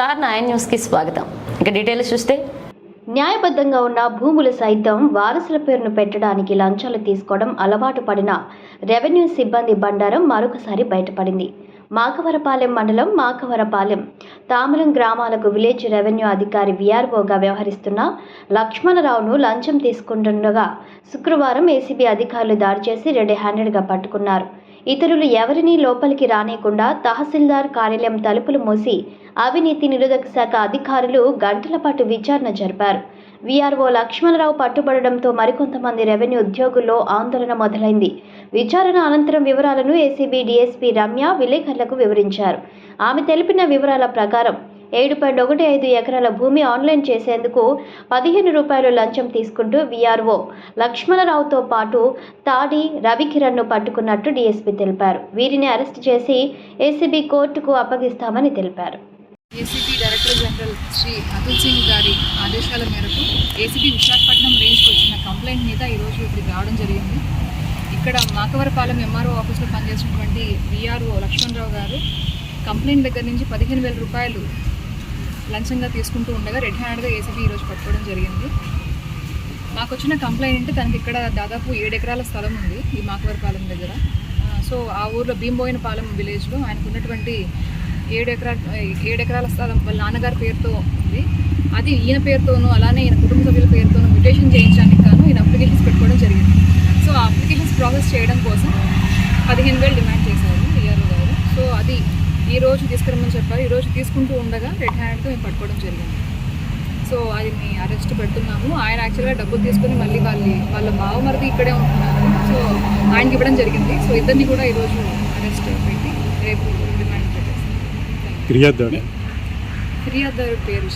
Star nine న్యూస్కి స్వాగతం. ఇక డీటెయిల్స్ చూస్తే. న్యాయబద్ధంగా ఉన్న భూములు సైతం వారసుల పేరును పెట్టడానికి లంచాలు తీసుకోవడం అలవాటు పడిన రెవెన్యూ సిబ్బంది బండారం మరొకసారి బయటపడింది. మాకవరపాలెం మండలం మాకవరపాలెం తామరం గ్రామాలకు విలేజ్ రెవెన్యూ అధికారి విఆర్ఓగా వ్యవహరిస్తున్న లక్ష్మణరావును లంచం తీసుకుంటుండగా శుక్రవారం ఏసీబీ అధికారులు దాడి చేసి రెడ్ హ్యాండెడ్గా పట్టుకున్నారు. ఇతరులు ఎవరినీ లోపలికి రానియకుండా తహసీల్దార్ కార్యాలయం తలుపులు మూసి అవినీతి నిరోధక శాఖ అధికారులు గంటల పాటు విచారణ జరిపారు. వీఆర్ఓ లక్ష్మణరావు పట్టుబడడంతో మరికొంతమంది రెవెన్యూ ఉద్యోగుల్లో ఆందోళన మొదలైంది. విచారణ అనంతరం వివరాలను ఏసీబీ డీఎస్పీ రమ్య విలేకరులకు వివరించారు. ఆమె తెలిపిన వివరాల ప్రకారం ఏడు పాయింట్ ఒకటి ఐదు ఎకరాల భూమి ఆన్లైన్ చేసేందుకు పదిహేను రూపాయలు లంచం తీసుకుంటూ వీఆర్ఓ లక్ష్మణరావుతో పాటు తాడి రవికిరణ్ను పట్టుకున్నట్టు డీఎస్పీ తెలిపారు. వీరిని అరెస్ట్ చేసి ఏసీబీ కోర్టుకు అప్పగిస్తామని తెలిపారు. ACB director general Shri Atul Singh గారి ఆదేశాల మేరకు ఏసీబీ విశాఖపట్నం రేంజ్కి వచ్చిన కంప్లైంట్ మీద ఈరోజు ఇక్కడికి రావడం జరిగింది. ఇక్కడ మాకవరపాలెం ఎంఆర్ఓ ఆఫీస్లో పనిచేసినటువంటి విఆర్ఓ లక్ష్మణరావు గారు కంప్లైంట్ దగ్గర నుంచి పదిహేను వేల రూపాయలు లంచంగా తీసుకుంటూ ఉండగా రెడ్ హ్యాండ్గా ఏసీబీ ఈరోజు పట్టుకోవడం జరిగింది. మాకు వచ్చిన కంప్లైంట్ తనకి ఇక్కడ దాదాపు ఏడు ఎకరాల స్థలం ఉంది ఈ మాకవరపాలెం దగ్గర. సో ఆ ఊర్లో భీంబోయినపాలెం విలేజ్లో ఆయనకు ఉన్నటువంటి ఏడు ఎకరా ఏడు ఎకరాల స్థలం వాళ్ళ నాన్నగారి పేరుతో ఉంది. అది ఈయన పేరుతోనూ అలానే ఈయన కుటుంబ సభ్యుల పేరుతోనూ మ్యూటేషన్ చేయించడానికి గాను ఈయన అప్లికేషన్స్ పెట్టుకోవడం జరిగింది. సో ఆ అప్లికేషన్స్ ప్రాసెస్ చేయడం కోసం పదిహేను వేలు డిమాండ్ చేశారు ఈఆర్ఓ గారు సో అది ఈ రోజు తీసుకురమ్మని చెప్పారు. ఈ రోజు తీసుకుంటూ ఉండగా రెడ్ హ్యాండ్తో మేము పట్టుకోవడం జరిగింది. సో అది మీ అరెస్ట్ పెడుతున్నాము. ఆయన యాక్చువల్గా డబ్బులు తీసుకుని మళ్ళీ వాళ్ళ వాళ్ళ బావమరిది ఇక్కడే ఉంటున్నారు. సో ఆయనకి ఇవ్వడం జరిగింది. సో ఇద్దరిని కూడా ఈరోజు అరెస్ట్ పెట్టి రేపు రిమాండ్ పెట్టేస్తాం. ఫిర్యాదు ఫిర్యాదు పేరు?